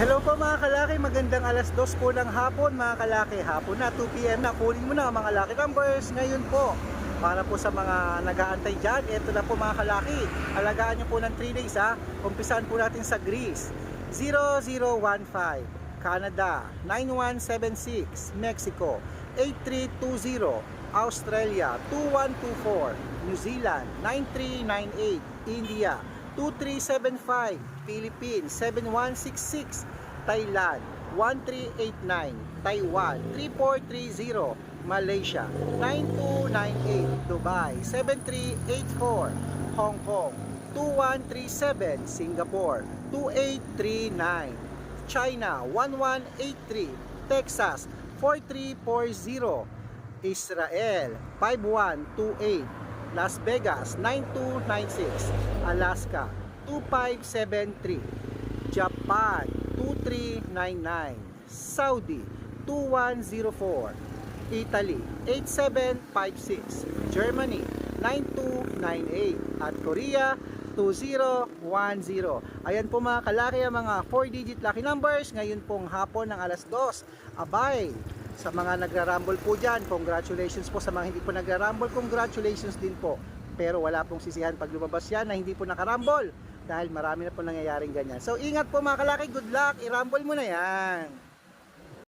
Hello po mga kalaki, magandang alas 2 po ng hapon mga kalaki. Hapon na, 2pm na, kunin mo na mga lucky numbers ngayon po. Para po sa mga nag-aantay dyan, ito na po mga kalaki. Alagaan nyo po ng 3 days ha. Umpisahan po natin sa Greece. 0015, Canada 9176, Mexico 8320, Australia 2124, New Zealand 9398, India 2375, Philippines 7166, Thailand 1389, Taiwan 3430, Malaysia 9298, Dubai 7384, Hong Kong 2137, Singapore 2839, China 1183, Texas 4340, Israel 5128, Las Vegas 9296, Alaska 2573, Japan 2399, Saudi 2104, Italy 8756, Germany 9298 at Korea 2010. Ayan po mga kalaki ang mga 4-digit lucky numbers. Ngayon pong hapon ng alas 2. Abay! Sa mga nagra-rumble po dyan, congratulations po sa mga hindi po nagra-rumble, congratulations din po. Pero wala pong sisihan pag lumabas yan na hindi po nakarumble dahil marami na po nangyayaring ganyan. So ingat po mga kalaki, good luck, i-rumble mo na yan.